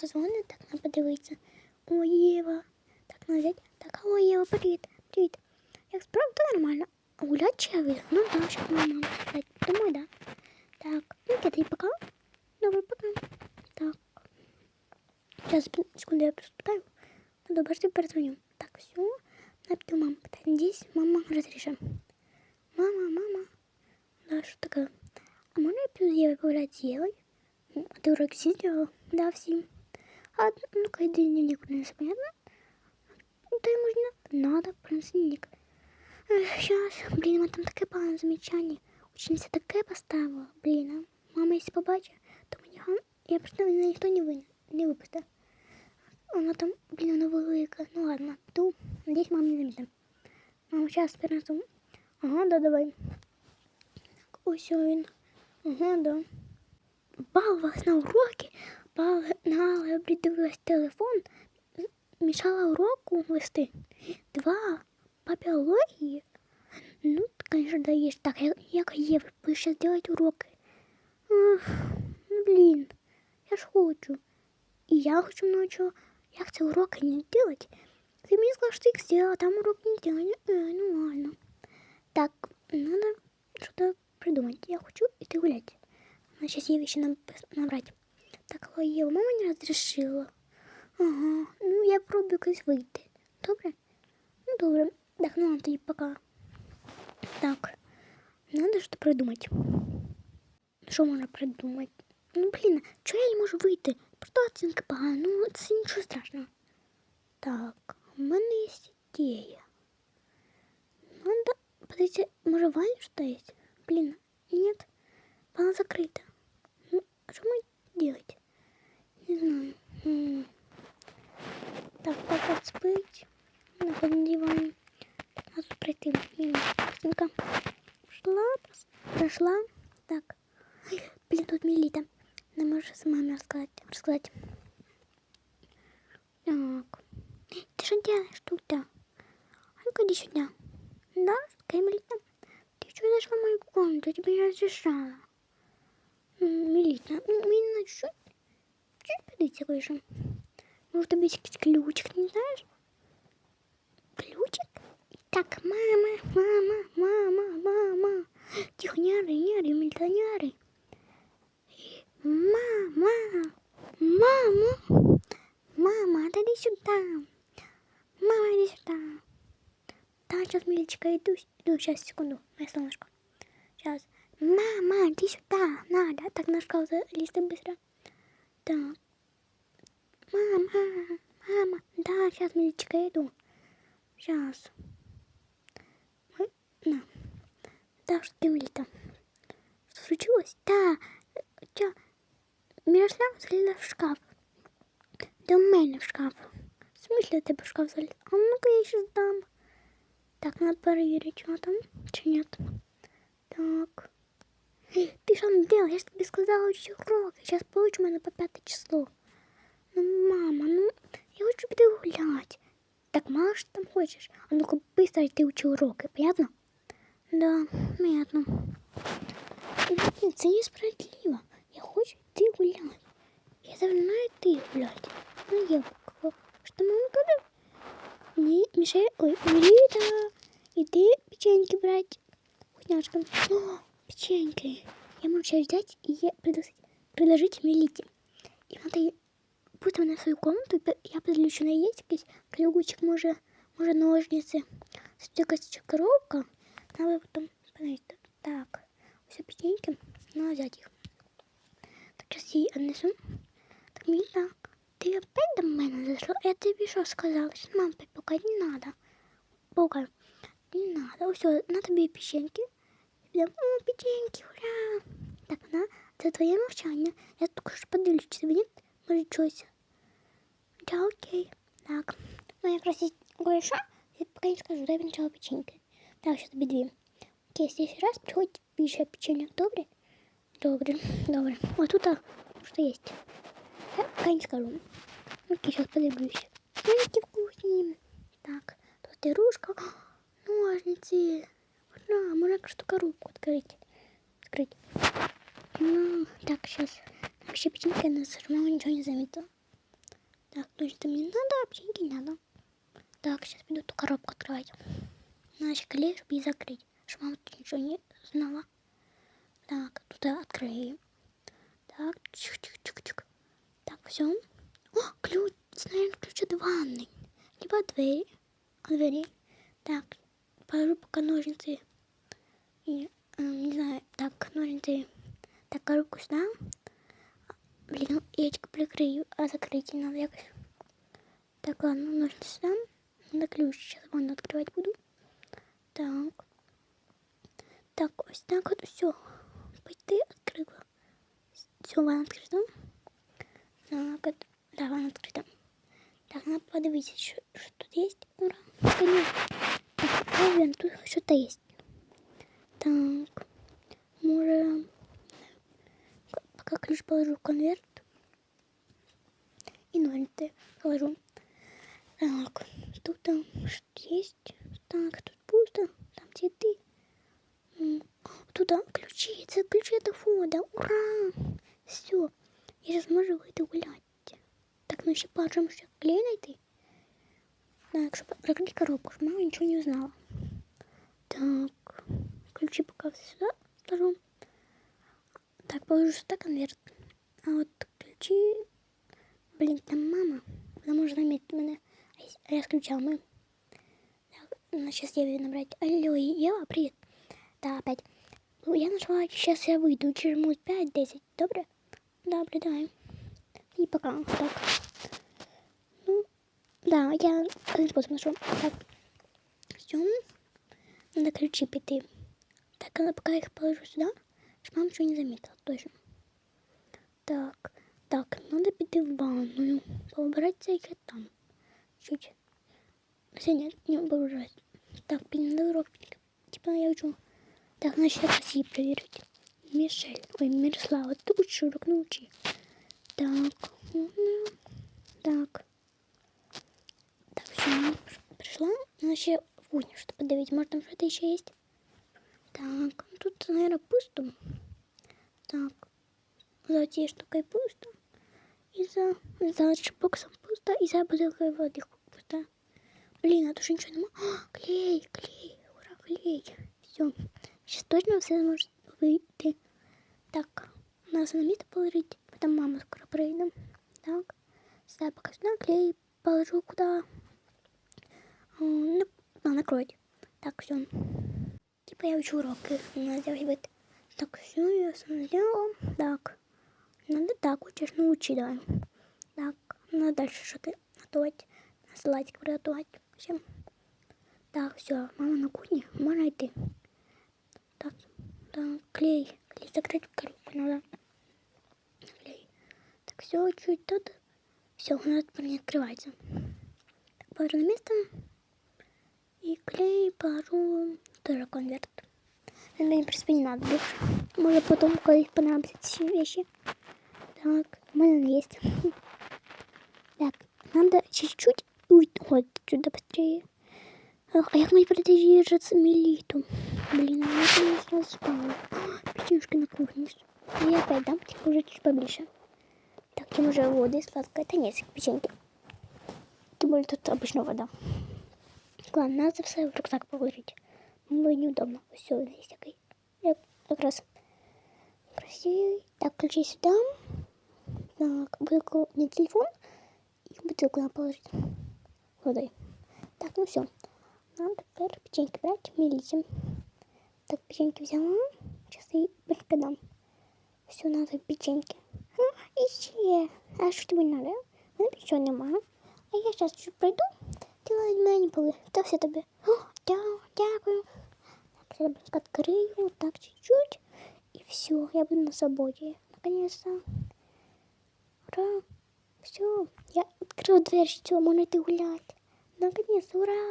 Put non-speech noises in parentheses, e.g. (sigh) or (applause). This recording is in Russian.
хто дзвонить, так нам подивитися. О, Єва. Так, ну взять. Так, алло, Єва, привіт. Привіт. Як справа, то нормально. А гулять чи я вийду? Ну да, щоб мою маму сказати. Думаю, да. Так, ну я тобі пока. Добре, пока. Так. Сейчас, секунду, я приступаю. Ну, добре, что перезвоню. Так, все. Напишу маму. Так, надеюсь, мама разрешит. Мама, мама. Да, что такое? А можно я пью с Евой погулять с Евой? М, А ты урок все сделал? Да, все. А, ну-ка, иди дневник принеси, понятно? Ну, Да, можно. Надо, принеси дневник. Сейчас, блин, мы там таке погане замечання. Учениця таке поставила, блін. а Мама, якщо побачить, то мені гам... Я просто мене ніхто не, вин... не випустить. Вона там, блін, вона велика. Ну ладно, ту. Надіюсь, мама не замітить. Мама, зараз перенесу. Ага, да, давай. Так, ось він. Ага, да. Балувалась на уроки, Балувала, придивилась телефон, мішала уроку вести. Два по биологии. Ну, конечно, даешь. Так, я, я буду сейчас делать уроки. Ах, блин, я ж хочу. И я хочу ночью. Як це уроки не делать? Ты мне сказал, что их сделала, там урок не делать. Э, ну ладно. Так, надо что-то придумать. Я хочу идти гулять. Надо сейчас ей вещи набрать. Так, алло, Ева, мама не разрешила. Ага, ну я пробую якось вийти. Добре? Ну, добре. Так, ну ладно, тоді пока. Так, надо что-то придумать. Що можна придумати? Ну, блін, чого я не можу вийти? Просто оцінки погано, ну це нічого страшного. Так, у мене є ідея. Надо, подождите, може Ваня что есть? Блин, нет, она закрыта. Ну, а что мне делать? Не знаю. Так, папа спить. На диване. Надо пройти. Быстренько. Прос- прошла. Так. Блин, тут Мелита. Она может с маме рассказать. рассказать. Так. Ты что делаешь тут? А ну-ка иди сюда. Да, какая Мелита? Ты что зашла в мою комнату? Я тебе не разрешала. Мелита, ну, мне надо чуть-чуть. Чуть подойти кое Может, какой-то ключик, не знаешь? Ключик? Так, мама, мама, мама, мама. Тихо, не ори, не ори, Мелита, не ори. Мама, мама, мама, отойди сюда. Мама, иди сюда. Да, сейчас, Милечка, иду, иду, сейчас, секунду, моя солнышко. Сейчас. Мама, иди сюда, надо. Так, на шкаф залезть быстро. Так. Мама, мама, да, сейчас, Милечка, иду. Сейчас. Ой, На. Да, что ты, Милита? Что случилось? Да. Чё? Мирослав залізла в шкаф. До мене в шкаф. В смысле у тебе в шкаф заліз? А ну-ка я ще здам. Так, надо перевірити, що там, чи нет. Так. Що не делаешь? Я ж тобі сказала учить уроки. Сейчас получу мене по п'яте число. Ну, мама, ну, я хочу піти гулять. Так мало що там хочеш. А ну-ка быстро йти учи уроки, понятно? Да, понятно. Блин, це несправедливо. Я хочу йти гуляти. Я должна йти гуляти. Ну, я? Что мама говорит? Не мешай. Ой, Мирита, иди печеньки брать. Вкусняшка. О, печеньки. Я могу сейчас взять и я предложить, предложить Мелите. И надо ей- пусть вона в свою комнату, і пе- я подивлюся, на є якийсь ключик, може, може ножниці. Це якась ще коробка. Надо потім подивитися. Так, все печеньки, надо взять їх. Так, сейчас їй отнесу. Так, Міля, ти опять до мене зайшла? Я тобі що сказала? Що мам пока не надо. Пока не надо. Все, на тобі печеньки. Прям, о, печеньки, ура! Так, на, це твоє мовчання. Я тільки що подивлюсь, чи тобі ні? Може, щось. Да, окей. Так. Ну, якраз є кое-що. Я поки не скажу, дай спочатку печеньки. Так, ще тобі дві. Окей, здесь раз, приходить більше печенья. Добре? Добре, добре. О, тут а, что есть. Я пока не скажу. Окей, сейчас подивлюсь. Ну, які вкусні. Так, тут игрушка. Ножницы. Ура, можно что коробку открыть. Открыть. Ну, так, сейчас. Вообще печенька, она все равно ничего не заметила. Так, ножницы мне не надо, а печеньки не надо. Так, сейчас пойду эту коробку открывать. Надо клей, чтобы ее закрыть. Чтобы мама тут ничего не знала. Так, туда открыли. Так, чик-чик-чик-чик. Так, все. О, ключ, наверное, ключ от ванной. Либо от двери. От двери. Так, положу пока ножницы. И, э, не знаю, так, ножницы. Так, коробку сюда. Блин, яичко прикрою, а закрыть не надо. Так, ладно, ножницы сюда. Надо ключ, сейчас ванну открывать буду. Так. Так, ось так вот все. Пойти открыла. Все, ванна открыта. Так, от... да, ванна открыта. Так, надо подивитися, что, что тут есть. Ура, конечно. Так, тут что-то есть. Так, может, пока ключ положу в конверт. И ножницы положу. Так, тут там что есть. Так, тут пусто. Там цветы. Там ключи. Это ключи от входа. Ура! Все. Я сейчас можу вийти гуляти. Так, ну ще бачимо, що клей знайти. Так, щоб закрити коробку, щоб мама нічого не узнала. Так, ключи пока сюда сложу. Так, положу сюда конверт. А вот ключи... Блин, там мама. Она может заметить меня. А я-. Так, ну, сейчас я ее набрать. Алло, Ева, привет. Да, опять. Ну, Я нашла, сейчас я выйду через минут 5-10. Добре? Добре, давай. И пока. Так. Ну, да, я один способ нашел. Так. Все. Надо ключи пойти. Так, а пока их положу сюда, чтобы мама ничего не заметила, точно. Так, так, надо пойти в ванную, поубираться еще там. Чуть. Все, нет, не убирать. Так, надо урок. Типа я учу. Так, значит, я России проверить. Мишель, ой, Мирослава, ты учишь урок научи. Так, так. Так, все, пришла. Надо еще в кухню что подавить. Может, там что-то еще есть? Так, ну тут, наверное, пусто. Так, за этой штукой пусто. И за, за чипбоксом пусто. И за бутылкой воды пусто. Блин, а тут же ничего нема. А, клей, клей, ура, клей. Все. Сейчас точно все может выйти. Так, надо на место положить. Потом мама скоро придет. Так, сюда пока сюда клей положу куда. На, на, накройте. Так, все. Типа я учу уроки. Надо сделать. Так, все, я сам сделала. Так. Надо так учишь, научи давай. Так, надо дальше что-то готовить. Салатик приготовить. Всем. Так, все, мама на кухне. Можно идти. Так, так, клей. Клей закрыть коробку надо. Клей. Так, все, чуть тут. Все, она теперь не открывается. Так, положу на место. И клей положу тоже конверт. Наверное, в принципе, не надо больше. Может, потом, когда понадобятся вещи. Так, у есть. (laughs) Так, надо чуть-чуть уйти отсюда быстрее. Ах, а як мені продержаться милиту? Блин, а я не сразу спала. (gasps) Печенюшки на кухне. Я опять дам, уже чуть побольше. Так, тем уже воды сладкая. Это нет, печеньки. Тем более тут обычно вода. Ладно, надо все в рюкзак положить. Было неудобно. Все, есть такой. Я как раз красивый. Так, ключи сюда. Так, бутылку не телефон. И бутылку надо положить водой. Так, ну все. Надо теперь печеньки брать, мелите. Так, печеньки взяла. Сейчас и быстренько дам. Все, надо печеньки. А, еще. А что тебе надо? Ну, ничего нема. А я сейчас чуть пройду. Ти від мене не були. Та все тобі. О, дя, дякую. Я быстренько открою. Так, чуть-чуть. И все, я буду на свободе. Наконец-то. Ура. Все, я открыл дверь, все, можно идти гулять. Наконец-то, ура.